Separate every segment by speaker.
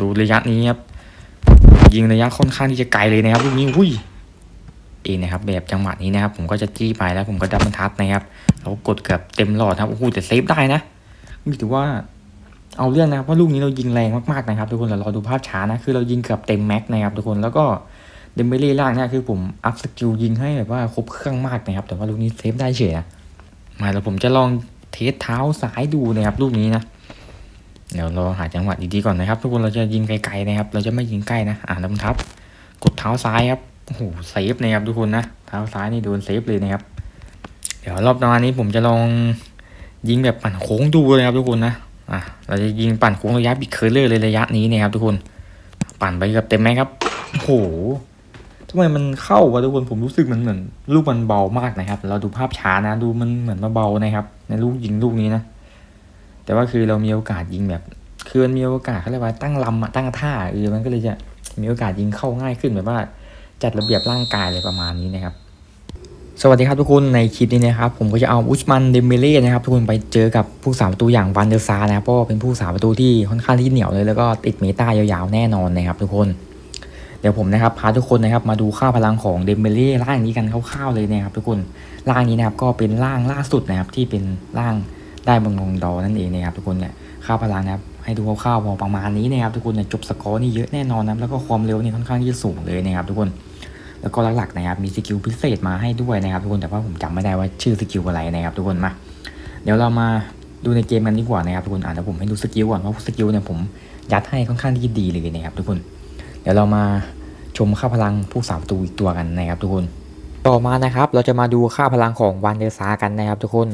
Speaker 1: ดูระยะนี้ครับยิงระยะค่อนข้างที่จะไกลเลยนะครับลูกนี้อุ้ยเองนะครับแบบจังหวะนี้นะครับ ผมก็จะจี้ไปแล้วผมก็ดับมันทัดนะครับแล้วกดเกือบเต็มหลอดครับโอ้โหแต่เซฟได้นะนี่ถือว่าเอาเรื่องนะครับว่าลูกนี้เรายิงแรงมากๆนะครับทุกคนเรารอดูภาพช้านะคือเรายิงเกือบเต็มแม็กนะครับทุกคนแล้วก็เดมเบเล่ล่างเนี่ยคือผมอัพสกิลยิงให้แบบว่าครบเครื่องมากนะครับ แต่ว่าลูกนี้เซฟได้เฉยนะมาแล้วผมจะลองเทสเท้าซ้ายดูนะครับลูกนี้นะ เดี๋ยวเราหาจังหวะดีๆก่อนนะครับ ทุกคนเราจะยิงไกลๆนะครับ เราจะไม่ยิงใกล้นะอ่าลำทับ กดเท้าซ้ายครับโอ้โหเซฟนะครับทุกคนนะเท้าซ้ายนี่โดนเซฟเลยนะครับ เดี๋ยวรอบหน้านี้ผมจะลองยิงแบบปั่นโค้งดูเลยครับทุกคนนะอะเราจะยิงปั่นโค้งระยะบิดเคอร์เลอร์เลยระยะนี้นะครับ ทุกคน ปั่นไปกับเต็มไหมครับโอ้โหทำไมมันเข้าวะทุกคนผมรู้สึกมันเหมือนลูกมันเบามากนะครับ เราดูภาพช้านะดูมันเหมือนเบานะครับ ในลูกยิงลูกนี้นะ แต่ว่าคือเรามีโอกาสยิงแบบคือมันมีโอกาสเขาเรียกว่าตั้งลำอะตั้งท่าเออมันก็เลยจะมีโอกาสยิงเข้าง่ายขึ้นแบบว่า จัดระเบียบร่างกายอะไรประมาณนี้นะครับ สวัสดีครับทุกคนในคลิปนี้นะครับผมก็จะเอาอุสมันเดมเบเล่นะครับทุกคนไปเจอกับผู้สาประตูอย่างวันเดอร์ซานะครับเพราะเป็นผู้สาประตูที่ค่อนข้างที่เหนียวเลยแล้วก็ติดเมตายาวๆแน่นอนนะครับทุกคนเดี๋ยวผมนะครับพาทุกคนนะครับมาดูค่าพลังของเดมเบเล่ร่างนี้กันคร่าวๆเลยนะครับทุกคนร่างนี้นะครับก็เป็นร่างล่าสุดนะครับที่เป็นร่าง ได้บังลงดอนั่นเองนะครับทุกคนเนี่ยค่าพลังนะครับให้ดูคร่าวๆพอประมาณนี้นะครับทุกคนเนี่ยจบสกอร์นี่เยอะแน่นอนนะครับแล้วก็ความเร็วนี่ค่อนข้างที่จะสูงเลยนะครับทุกคนแล้วก็หลักๆนะครับมีสกิลพิเศษมาให้ด้วยนะครับทุกคนแต่ว่าผมจำไม่ได้ว่าชื่อสกิลอะไรนะครับทุกคนมาเดี๋ยวเรามาดูในเกมกันดีกว่านะครับทุกคนอ่านแล้วผมให้ดูสกิลก่อนเพราะสกิลเนี่ยผมยัดให้ค่อนข้างที่ดีเลยนะครับทุกคน เดี๋ยวเรามาชมค่าพลังผู้สาวประตูอีกตัวกันนะครับทุกคน ต่อมานะครับเราจะมาดูค่าพลังของวันเดซากันนะครับทุกคน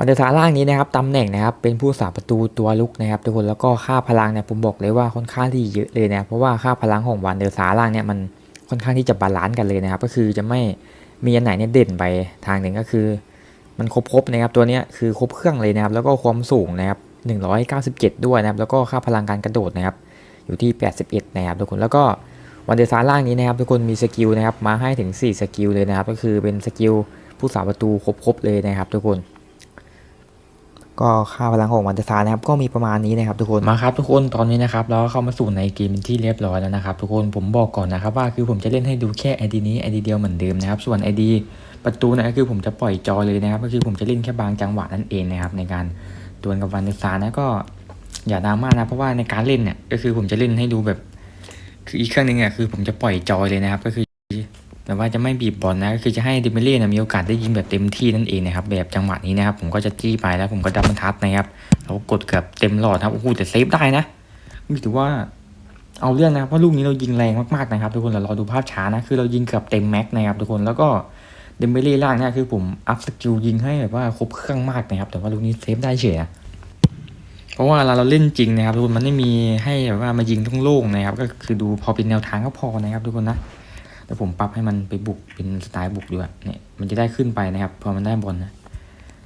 Speaker 1: วันเดอร์ซาล่างนี้นะครับตำแหน่งนะครับเป็นผู้สาประตูตัวลุกนะครับทุกคนแล้วก็ค่าพลังเนี่ยผมบอกเลยว่าค่อนข้างที่เยอะเลยนะเพราะว่าค่าพลังของวันเดอร์ซาล่างเนี่ยมันค่อนข้างที่จะบาลานซ์กันเลยนะครับ ก็คือจะไม่มีอันไหนเนี่ยเด่นไปทางหนึ่งก็คือ มันครบๆนะครับตัวนี้คือครบเครื่องเลยนะครับ แล้วก็ความสูงนะครับ197 ด้วยนะครับ แล้วก็ค่าพลังการกระโดดนะครับ อยู่ที่ 81 นะครับทุกคนแล้วก็วันเดอร์ซาล่างนี้นะครับ ทุกคนมีสกิลนะครับมาให้ถึง 4 สกิลเลยนะครับ ก็คือเป็นสกิลผู้สาประตูครบๆเลยนะครับ ทุกคน ก็ค่าพลังของวันเดอร์ซานะครับก็มีประมาณนี้นะครับทุกคนมาครับทุกคนตอนนี้นะครับเราก็เข้ามาสู่ในเกมที่เรียบร้อยแล้วนะครับทุกคนผมบอกก่อนนะครับว่าคือผมจะเล่นให้ดูแค่ไอดีนี้ไอดีเดียวเหมือนเดิมนะครับส่วนไอดีประตูนะคือผมจะปล่อยจอเลยนะครับก็คือผมจะเล่นแค่บางจังหวะนั่นเองนะครับในการดวลกับวันเดอร์ซานะก็อย่าดราม่านะเพราะว่าในการเล่นเนี่ยก็คือผมจะเล่นให้ดูแบบ คืออีกเครื่องหนึงอะคือผมจะปล่อยจอยเลยนะครับก็คือ แบบว่าจะไม่บีบบอลนะก็คือจะให้ดิเมเล่นะมีโอกาสได้ยิงแบบเต็มที่นั่นเองนะครับแบบจังหวะนี้นะครับผมก็จะจี้ไปแล้วผมก็ดับมันทัดนะครับแล้วกดเกือบเต็มหลอดครับโอ้โหแต่เซฟได้นะนี่ถือว่าเอาเรื่องนะครับว่าลูกนี้เรายิงแรงมากๆนะครับ ทุกคนเรารอดูภาพช้านะคือเรายิงเกือบเต็มแม็กนะครับทุกคนแล้วก็เดมเบเล่ล่างเนี่ยคือผมอัพสกิลยิงให้แบบว่าครบเครื่องมากนะครับ แต่ว่าลูกนี้เซฟได้เฉยนะเพราะว่าเวลาเราเล่นจริงนะครับทุกคนมันไม่มีให้แบบว่ามายิงทุ่งโล่งนะครับ ก็คือดูพอเป็นแนวทางก็พอนะครับทุกคนนะ แต่ผมปรับให้มันไปบุกเป็นสไตล์บุกด้วยเนี่ยมันจะได้ขึ้นไปนะครับ พอมันได้บอลนะ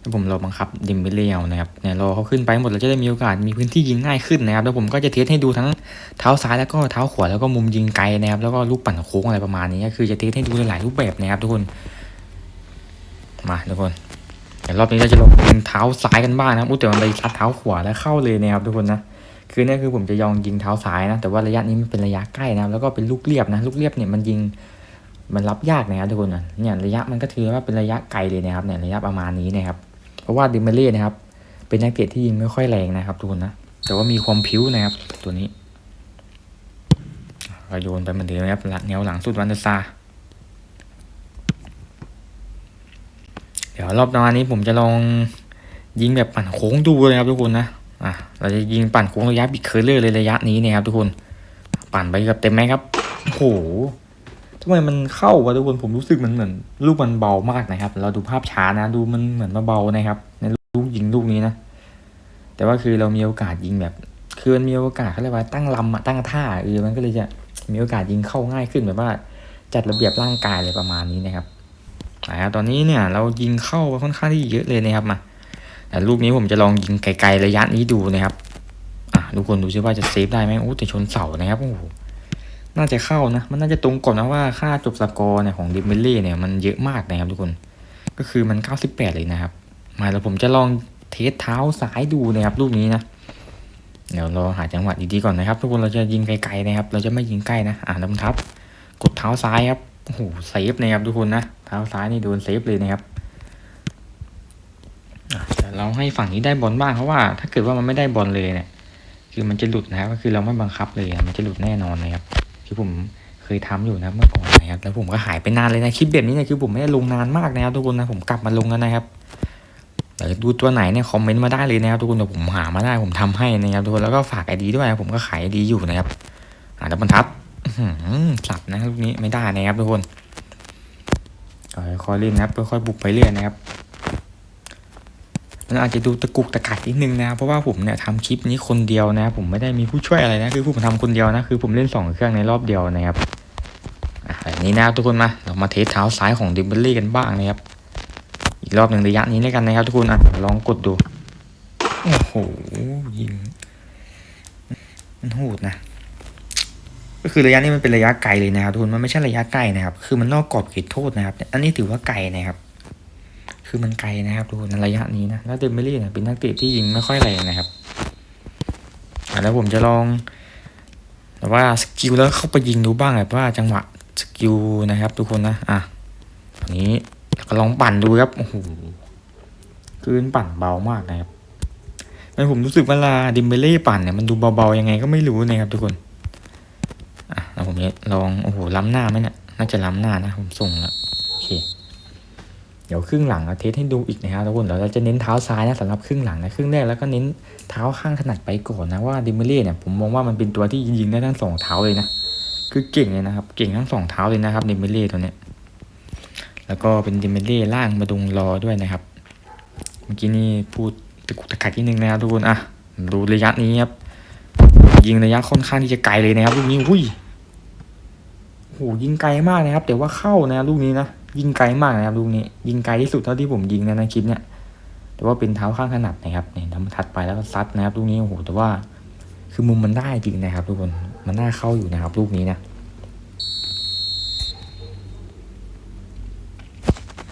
Speaker 1: แล้วผมรอบังคับเดมเบเล่เอานะครับเนี่ยรอเขาขึ้นไปหมดเราจะได้มีโอกาสมีพื้นที่ยิงง่ายขึ้นนะครับ แล้วผมก็จะเทสให้ดูทั้งเท้าซ้ายแล้วก็เท้าขวาแล้วก็มุมยิงไกลนะครับ แล้วก็ลูกปั่นโค้งอะไรประมาณนี้คือจะเทสให้ดูหลายๆรูปแบบนะครับทุกคน มาทุกคนเดี๋ยวรอบนี้เราจะลองยิงเท้าซ้ายกันบ้างนะครับอุ้แต่มันไปชัดเท้าขวาแล้วเข้าเลยนะครับทุกคนนะ คือเนี่ยคือผมจะยองยิงเท้าซ้ายนะ แต่ว่าระยะนี้มันเป็นระยะใกล้นะ แล้วก็เป็นลูกเรียบนะ ลูกเรียบเนี่ยมันยิงมันรับยากนะครับทุกคนนะเนี่ยระยะมันก็ถือว่าเป็นระยะไกลเลยนะครับเนี่ยระยะประมาณนี้นะครับ เพราะว่าดิเมเล่นะครับ เป็นนักเตะที่ยิงไม่ค่อยแรงนะครับทุกคนนะ แต่ว่ามีความพิ้วนะครับ ตัวนี้ก็โยนไปเหมือนเดิมนะครับแนวหลังสุดวันเดซาเดี๋ยวรอบหน้านี้ผมจะลองยิงแบบปั่นโค้งดูเลยครับทุกคนนะ อะเราจะยิงปั่นโค้งระยะบิดเคอร์เลอร์เลยระยะนี้นะครับทุกคน ปั่นไปกับเต็มไหมครับโอ้โหทำไมมันเข้าวะทุกคนผมรู้สึกมันเหมือนลูกมันเบามากนะครับ เราดูภาพช้านะดูมันเหมือนมาเบานะครับ ในลูกยิงลูกนี้นะ แต่ว่าคือเรามีโอกาสยิงแบบคือมันมีโอกาสเขาเรียกว่าตั้งลำอะตั้งท่าเออมันก็เลยจะมีโอกาสยิงเข้าง่ายขึ้นแบบว่า จัดระเบียบร่างกายอะไรประมาณนี้นะครับนะครับตอนนี้เนี่ยเรายิงเข้าค่อนข้างที่เยอะเลยนะครับมา แต่ลูกนี้ผมจะลองยิงไกลๆระยะนี้ดูนะครับ อะทุกคนดูซิว่าจะเซฟได้ไหมโอ้แต่ชนเสานะครับโอ้โหน่าจะเข้านะ มันน่าจะตรงก่อนนะว่าค่าจบสกอร์เนี่ยของดิมเบลเล่เนี่ยมันเยอะมากนะครับทุกคน ก็คือมัน 98 เลยนะครับ มาแล้วผมจะลองเทสเท้าซ้ายดูนะครับลูกนี้นะ เดี๋ยวเราหาจังหวะดีๆก่อนนะครับ ทุกคนเราจะยิงไกลๆนะครับ เราจะไม่ยิงใกล้นะ อ่าน้ำทับ กดเท้าซ้ายครับ โอ้โห เซฟนะครับทุกคนนะ เท้าซ้ายนี่โดนเซฟเลยนะครับ เราให้ฝั่งนี้ได้บอลบ้างเพราะว่า ถ้าเกิดว่ามันไม่ได้บอลเลยเนี่ย คือมันจะหลุดนะครับก็คือเราไม่บังคับเลยมันจะหลุดแน่นอนนะครับคือผมเคยทำอยู่นะเมื่อก่อนนะครับแล้วผมก็หายไปนานเลยนะคลิปแบบนี้เนี่ยคือผมไม่ได้ลงนานมากนะครับทุกคนนะผมกลับมาลงแล้วนะครับเดี๋ยวดูตัวไหนเนี่ยคอมเมนต์มาได้เลยนะครับทุกคนเดี๋ยวผมหามาได้ผมทำให้นะครับทุกคนแล้วก็ฝากไอดีด้วยนะผมก็ขายไอดีอยู่นะครับอ่าดับบรรทัดอื้อหือสับนะลูกนี้ไม่ได้นะครับทุกคนค่อยๆเล่นนะครับค่อยๆบุกไปเรื่อยนะครับ มันอาจจะดูตะกุกตะกักนิดนึงนะ เพราะว่าผมเนี่ยทำคลิปนี้คนเดียวนะครับผมไม่ได้มีผู้ช่วยอะไรนะ คือผมทำคนเดียวนะ คือผมเล่นสองเครื่องในรอบเดียวนะครับอะแบบนี้นะทุกคนมา เรามาเทสเท้าซ้ายของดิมเบลลี่กันบ้างนะครับ อีกรอบหนึ่งระยะนี้แล้วกันนะครับ ทุกคนอะลองกดดู โอ้โหยิง มันโหดนะก็คือระยะนี้มันเป็นระยะไกลเลยนะครับทุกคน มันไม่ใช่ระยะใกล้นะครับ คือมันนอกกรอบเขตโทษนะครับ อันนี้ถือว่าไกลนะครับ คือมันไกลนะครับทุกคนในระยะนี้นะแล้วเดมเบลี่เนี่ยเป็นนักเตะที่ยิงไม่ค่อยแรงนะครับแล้วผมจะลองแต่ว่าสกิลแล้วเข้าไปยิงดูบ้างแบบว่าจังหวะสกิลนะครับ ทุกคนนะอะอันนี้แล้วก็ลองปั่นดูครับโอ้โหคือมันปั่นเบามากนะครับแต่ผมรู้สึกเวลาดิมเบเล่ปั่นเนี่ยมันดูเบาๆยังไงก็ไม่รู้นะครับ ทุกคนอะแล้วผมจะลองโอ้โหล้ำหน้าไหมเนี่ยน่าจะล้ำหน้านะผมส่งแล้ว ดี๋ยวครึ่งหลังเอาเทสให้ดูอีกนะครับทุกคนเดี๋ยวเราจะเน้นเท้าซ้ายนะสำหรับครึ่งหลังนะครึ่งแรกแล้วก็เน้นเท้าข้างถนัดไปก่อนนะว่าดิมเบเล่เนี่ยผมมองว่ามันเป็นตัวที่ยิงได้ทั้งสองเท้าเลยนะคือเก่งเลยนะครับ เก่งทั้งสองเท้าเลยนะครับดิมเบเล่ตัวเนี้ยแล้วก็เป็นดิมเบเล่ล่างมาดุงรอด้วยนะครับเมื่อกี้นี่พูดตะกุกตะกักนิดนึงนะครับทุกคนอะดูระยะนี้ครับยิงระยะค่อนข้างที่จะไกลเลยนะครับลูกนี้อุ้ยโอ้โหยิงไกลมากนะครับแต่ว่าเข้านะลูกนี้นะ ยิงไกลมากนะครับลูกนี้ ยิงไกลที่สุดเท่าที่ผมยิงนะในคลิปเนี่ยแต่ว่าเป็นเท้าข้างถนัดนะครับเนี่ยทำทัดไปแล้วก็ซัดนะครับลูกนี้โอ้โหแต่ว่าคือมุมมันได้จริงนะครับ ทุกคนมันน่าเข้าอยู่นะครับ ลูกนี้นะ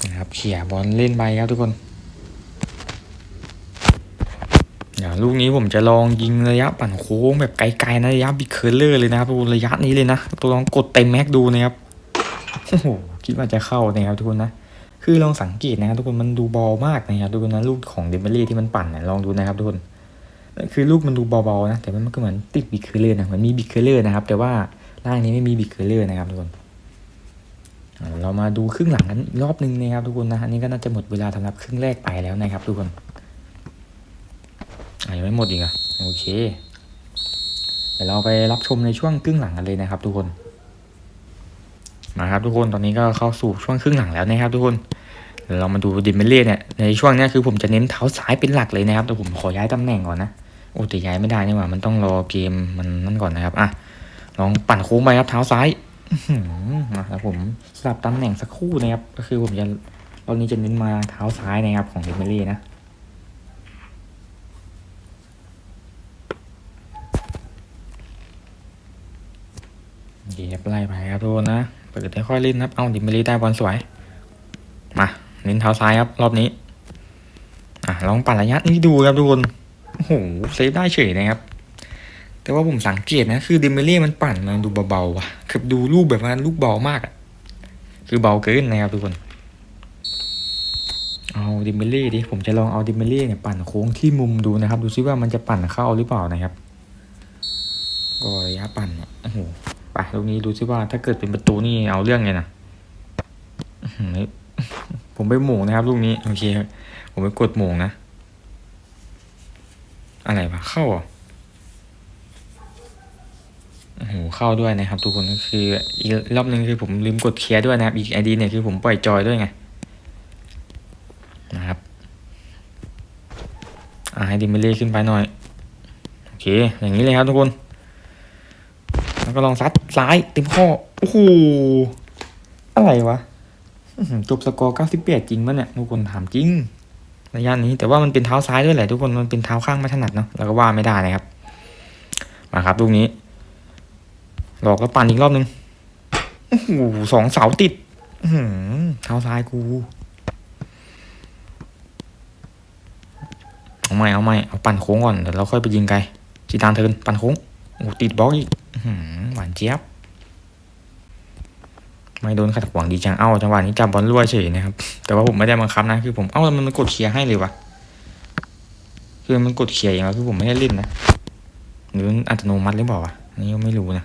Speaker 1: นะครับเขี่ยบอลเล่นไปครับทุกคนเดี๋ยวลูกนี้ผมจะลองยิงระยะปั่นโค้งแบบไกลๆนะระยะบิ๊กเคอร์เลอร์เลยนะครับทุกคนระยะนี้เลยนะตัวลองกดเต็มแม็กดูนะครับโอ้โห คิดว่าจะเข้านะครับทุกคนนะ คือลองสังเกตนะครับทุกคนมันดูเบามากนะครับทุกคนนะลูกของเดมเบลลี่ที่มันปั่นเนี่ยลองดูนะครับทุกคน คือลูกมันดูเบาๆนะ แต่มันก็เหมือนติดบิ๊กเคอร์เลอร์นะมันมีบิ๊กเคอร์เลอร์นะครับ แต่ว่าร่างนี้ไม่มีบิ๊กเคอร์เลอร์นะครับทุกคน เรามาดูครึ่งหลังกันรอบหนึงนะครับทุกคนนะ อันนี้ก็น่าจะหมดเวลาสำหรับครึ่งแรกไปแล้วนะครับทุกคนยังไม่หมดอีกอะโอเคเดี๋ยวเราไปรับชมในช่วงครึ่งหลังกันเลยนะครับทุกคน มาครับทุกคนตอนนี้ก็เข้าสู่ช่วงครึ่งหลังแล้วนะครับทุกคนเดี๋ยวเรามาดูดิมเบลเล่เนี่ยในช่วงเนี้ยคือผมจะเน้นเท้าซ้ายเป็นหลักเลยนะครับแต่ผมขอย้ายตำแหน่งก่อนนะโอ้แต่ย้ายไม่ได้นี่หว่ามันต้องรอเกมมันนั่นก่อนนะครับอะลองปั่นโค้งไปครับเท้าซ้ายอื้อหือมาแล้วผมสลับตำแหน่งสักครู่นะครับก็คือผมจะตอนนี้จะเน้นมาเท้าซ้ายนะครับของดิมเบลเล่นะเคครับไล่ไปครับทุกคนนะ เปิดค่อยเล่นครับ เอาดิมเบลีได้บอลสวย มาเน้นเท้าซ้ายครับ รอบนี้ อะลองปั่นระยะนี้ดูครับทุกคน โอ้โหเซฟได้เฉยนะครับ แต่ว่าผมสังเกตนะ คือดิมเบลี่มันปั่นมันดูเบาๆว่ะคือดูลูกแบบว่าลูกเบามากอะ คือเบาเกินนะครับทุกคน เอาดิมเบลี่ดิ ผมจะลองเอาดิมเบลี่เนี่ยปั่นโค้งที่มุมดูนะครับ ดูซิว่ามันจะปั่นเข้าหรือเปล่านะครับก็ระยะปั่นเนี่ยโอ้โห ไปลูกนี้ดูซิว่าถ้าเกิดเป็นประตูนี่เอาเรื่องเลยนะผมไปหม่งนะครับลูกนี้ โอเค ผมไปกดหม่งนะ อะไรวะเข้าอะโอ้โหเข้าด้วยนะครับ ทุกคนก็คืออีกรอบนึงคือผมลืมกดเคลียร์ด้วยนะครับ อีกไอดีเนี่ยคือผมปล่อยจอยด้วยไงนะครับอ่าให้ดิมเบลลี่ขึ้นไปหน่อย โอเค อย่างนี้เลยครับทุกคน แล้วก็ลองซัดซ้ายเต็มข้อ โอ้โห อะไรวะอื้อหือจบสกอร์98จริงปะเนี่ยทุกคนถามจริงระยะนี้แต่ว่ามันเป็นเท้าซ้ายด้วยแหละทุกคนมันเป็นเท้าข้างไม่ถนัดเนาะเราก็ว่าไม่ได้นะครับ มาครับลูกนี้ หลอกแล้วปั่นอีกรอบนึงโอ้โหสองเสาติดเท้าซ้ายกูเอาไม่เอาไม่เอาปั่นโค้งก่อนเดี๋ยวเราค่อยไปยิงไกลจีดานเทิร์นปั่นโค้งโอ้ติดบล็อกอีก หวานเจี๊ยบ ไม่โดนขัดขวางดีจัง เอ้าจังหวะนี้จับบอลรั่วเฉยนะครับ แต่ว่าผมไม่ได้บังคับนะ คือผม เอ้ามันมันกดเคลียร์ให้เลยวะคือมันกดเคลียร์เองแล้วคือผมไม่ได้เล่นนะ หรืออัตโนมัติหรือเปล่าวะอันนี่ก็ไม่รู้นะ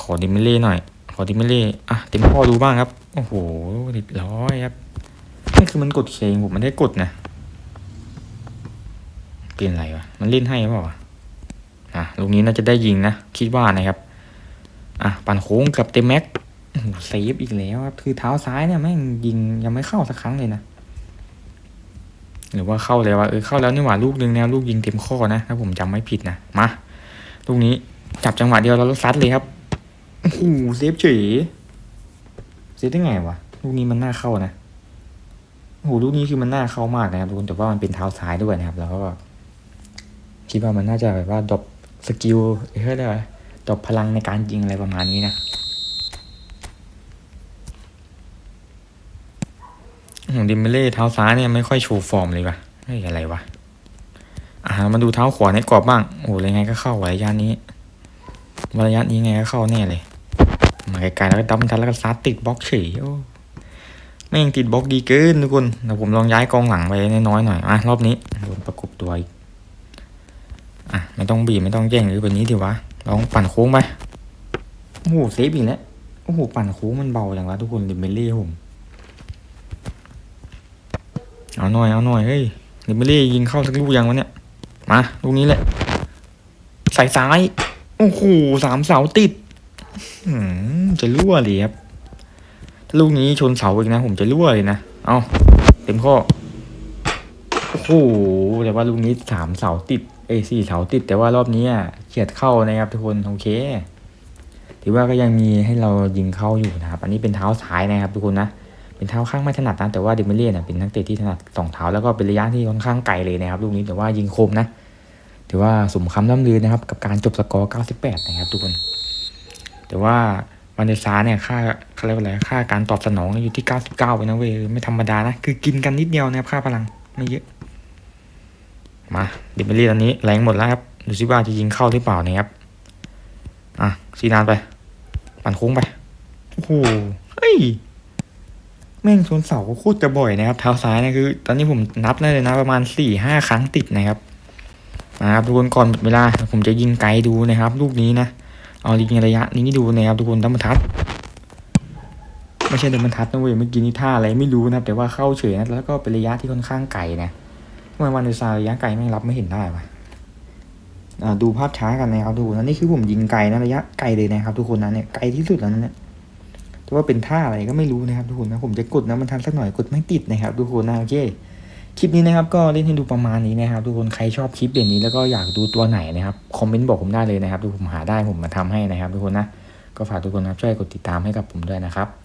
Speaker 1: ขอดิมิเล่หน่อย ขอดิมิเล่อะเต็มข้อดูบ้างครับ โอ้โหเรียบร้อยครับนี่คือมันกดเคลียร์ผมไม่ได้กดนะ เป็นไรวะ มันเล่นให้หรือเปล่าวะ ลูกนี้น่าจะได้ยิงนะ คิดว่านะครับ อะ ปั่นโค้งกับเต็มแม็กเซฟอีกแล้วครับ คือเท้าซ้ายเนี่ยแม่งยิงยังไม่เข้าสักครั้งเลยนะ หรือว่าเข้าแล้วว่าเออเข้าแล้วนี่หว่าลูกหนึ่งแนวลูกยิงเต็มข้อนะถ้าผมจำไม่ผิดนะ มา ลูกนี้จับจังหวะเดียวแล้วซัดเลยครับโอ้โหเซฟเฉยเซฟได้ไงวะ ลูกนี้มันน่าเข้านะโอ้โหลูกนี้คือมันน่าเข้ามากนะครับทุกคนแต่ว่ามันเป็นเท้าซ้ายด้วยนะครับ แล้วก็คิดว่ามันน่าจะแบบว่าดรอป สกิลเฮ้ยอะไรวะตบพลังในการยิงอะไรประมาณนี้นะของดิมเบเล่เท้าซ้ายเนี่ยไม่ค่อยโชว์ฟอร์มเลยว่ะเฮ้ยอะไรวะอ่ามาดูเท้าขวาในกรอบบ้างโอ้ยไงก็เข้าระยะนี้ระยะนี้ไงก็เข้าแน่เลยมาไกลๆแล้วก็ดับทันแล้วก็ซัดติดบล็อกเฉยโอ้แม่งติดบล็อกดีเกินทุกคนเดี๋ยวผมลองย้ายกองหลังไปน้อยๆหน่อยอะรอบนี้โดนประกบตัวอีก อะไม่ต้องบีบไม่ต้องแย่งหรือแบบนี้ดีวะลองปั่นโค้งไปโอ้โหเซฟอีกแล้วโอ้โหปั่นโค้งมันเบาอย่างวะทุกคนดิมเบลลี่ผมเอาหน่อยเอาหน่อยเฮ้ยดิมเบลลี่ยิงเข้าสักลูกยังวะเนี่ยมาลูกนี้แหละใส่ซ้ายโอ้โหสามเสาติดจะรั่วเลยครับลูกนี้ชนเสาอีกนะ ผมจะรั่วเลยนะเอาเต็มข้อโอ้โหแต่ว่าลูกนี้สามเสาติด เอ้สี่เสาติดแต่ว่ารอบนี้อะเฉียดเข้านะครับทุกคนโอเค ถือว่าก็ยังมีให้เรายิงเข้าอยู่นะครับ อันนี้เป็นเท้าซ้ายนะครับ ทุกคนนะเป็นเท้าข้างไม่ถนัดนะแต่ว่าเดมิเลียนเป็นนักเตะที่ถนัดสองเท้าแล้วก็เป็นระยะที่ค่อนข้างไกลเลยนะครับลูกนี้แต่ว่ายิงคมนะถือว่าสมคำล่ำลือนะครับ กับการจบสกอร์ 98 นะครับทุกคน แต่ว่าวันเดซาเนี่ยค่าเขาเรียกว่าอะไรค่าการตอบสนองอยู่ที่ 99ไปนะเว้ยไม่ธรรมดานะ คือกินกันนิดเดียวนะครับค่าพลังไม่เยอะ มาดิมิลี่ตอนนี้แรงหมดแล้วครับดูซิว่าจะยิงเข้าหรือเปล่านะครับอะซีนานไป ปั่นโค้งไปโอ้โหเฮ้ยแม่งชนเสาโคตรจะบ่อยนะครับเท้าซ้ายนะคือ ตอนนี้ผมนับได้เลยนะประมาณสี่ห้าครั้งติดนะครับนะครับทุกคนก่อนหมดเวลา ผมจะยิงไกลดูนะครับ ลูกนี้นะเอายิงระยะนี้ดูนะครับทุกคนดัมเบทัดไม่ใช่ดัมเบทัดนะเว้ยเมื่อกี้นี่ท่าอะไรไม่รู้นะครับ แต่ว่าเข้าเฉยนะแล้วก็เป็นระยะที่ค่อนข้างไกลนะ ทำไมวันเดซาระยะไกลไม่รับไม่เห็นได้วะอ่าดูภาพช้ากันนะครับทุกคนนะนี่คือผมยิงไกลนะระยะไกลเลยนะครับ ทุกคนนะเนี่ยไกลที่สุดแล้วนะเนี่ยแต่ว่าเป็นท่าอะไรก็ไม่รู้นะครับทุกคนนะผมจะกดนะมันทันสักหน่อยกดไม่ติดนะครับ ทุกคนนะโอเคคลิปนี้นะครับก็เล่นให้ดูประมาณนี้นะครับ ทุกคนใครชอบคลิปแบบนี้แล้วก็อยากดูตัวไหนนะครับคอมเมนต์บอกผมได้เลยนะครับทุกผมหาได้ผมมาทำให้นะครับ ทุกคนนะก็ฝากทุกคนนะช่วยกดติดตามให้กับผมด้วยนะครับ